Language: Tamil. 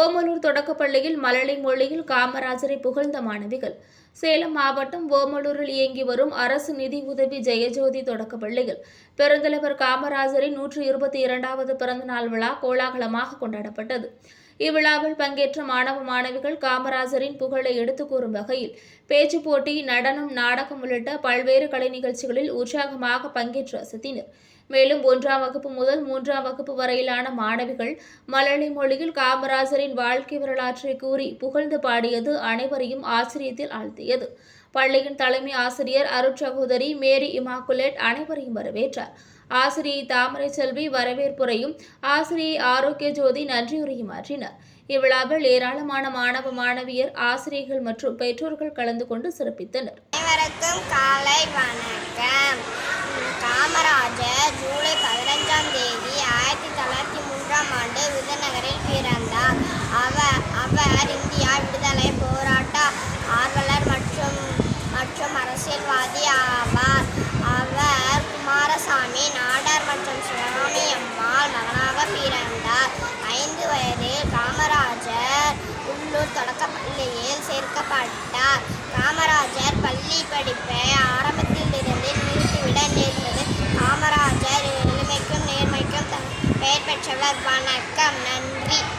ஓமலூர் தொடக்கப்பள்ளியில் மழலை மொழியில் காமராஜரை புகழ்ந்த மாணவிகள். சேலம் மாவட்டம் ஓமலூரில் இயங்கி வரும் அரசு நிதி உதவி ஜெயஜோதி தொடக்கப்பள்ளியில் பெருந்தலைவர் காமராஜரின் நூற்றி இருபத்தி இரண்டாவது பிறந்த நாள் விழா கோலாகலமாக கொண்டாடப்பட்டது. இவ்விழாவில் பங்கேற்ற மாணவ மாணவிகள் காமராஜரின் புகழை எடுத்துக் கூறும் வகையில் பேச்சுப் போட்டி நடனம் நாடகம் உள்ளிட்ட பல்வேறு கலை நிகழ்ச்சிகளில் உற்சாகமாக பங்கேற்று அசத்தினர் மேலும் ஒன்றாம் வகுப்பு முதல் மூன்றாம் வகுப்பு வரையிலான மாணவிகள் மலயாளி மொழியில் காமராஜரின் வாழ்க்கை வரலாற்றை கூறி புகழ்ந்து பாடியது அனைவரையும் ஆச்சரியத்தில் ஆழ்த்தியது. பள்ளியின் தலைமை ஆசிரியர் அருட்சகோதரி மேரி இமாக்குலேட் அனைவரையும் வரவேற்றார். ஆசிரியை தாமரை செல்வி வரவேற்புரையும் ஆசிரியை ஆரோக்கிய ஜோதி நன்றியுரையும் ஆற்றினர். இவ்விழாவில் ஏராளமான மாணவ மாணவியர் ஆசிரியர்கள் மற்றும் பெற்றோர்கள் கலந்து கொண்டு சிறப்பித்தனர். அனைவருக்கும் காலை வணக்கம். காமராஜர் ஜூலை பள்ளியில் காமராஜர் பள்ளி படிப்பை ஆரம்பத்திலிருந்து நிறுத்திவிட நேர்ந்தது. காமராஜர் எளிமைக்கும் நேர்மைக்கும் பெயர் பெற்றவர். வணக்கம். நன்றி.